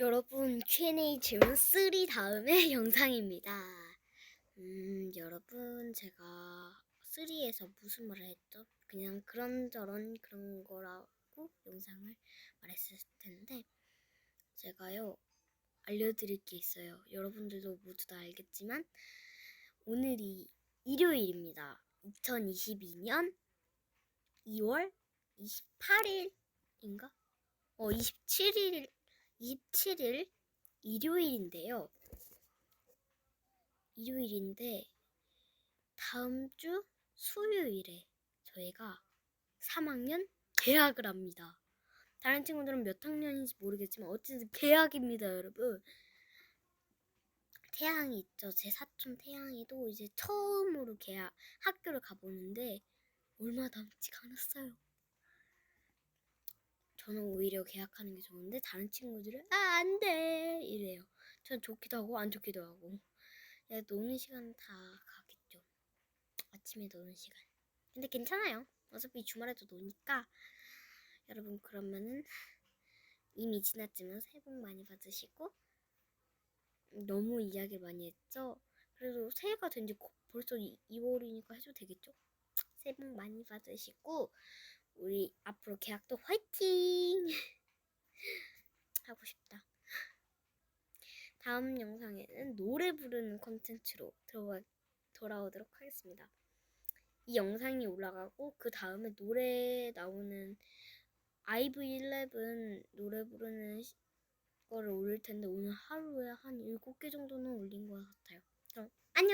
여러분 Q&A 질문 3 다음에 영상입니다. 음 여러분 제가 3에서 무슨 말을 했죠? 그냥 그런저런 그런 거라고 영상을 말했을 텐데 제가요 알려드릴 게 있어요. 여러분들도 모두 다 알겠지만 오늘이 일요일입니다. 2022년 2월 28일인가? 어 27일 27일 일요일인데요. 일요일인데 다음 주 수요일에 저희가 3학년 개학을 합니다. 다른 친구들은 몇 학년인지 모르겠지만 어쨌든 개학입니다, 여러분. 태양이 있죠. 제 사촌 태양이도 이제 처음으로 개학 학교를 가보는데 얼마 남지가 않았어요. 저는 오히려 계약하는 게 좋은데 다른 친구들은 아 안 돼 이래요. 전 좋기도 하고 안 좋기도 하고. 야, 노는 시간 다 가겠죠. 아침에 노는 시간. 근데 괜찮아요. 어차피 주말에도 노니까 여러분 그러면은 이미 지났지만 새해 복 많이 받으시고 너무 이야기 많이 했죠. 그래도 새해가 된 지 벌써 2월이니까 해도 되겠죠. 새해 복 많이 받으시고 우리 앞으로 계약도 화이팅 하고 싶다. 다음 영상에는 노래 부르는 콘텐츠로 들어와, 돌아오도록 하겠습니다. 이 영상이 올라가고 그 다음에 노래 나오는 아이브11 노래 부르는 시- 거를 올릴 텐데 오늘 하루에 한 7개 정도는 올린 것 같아요.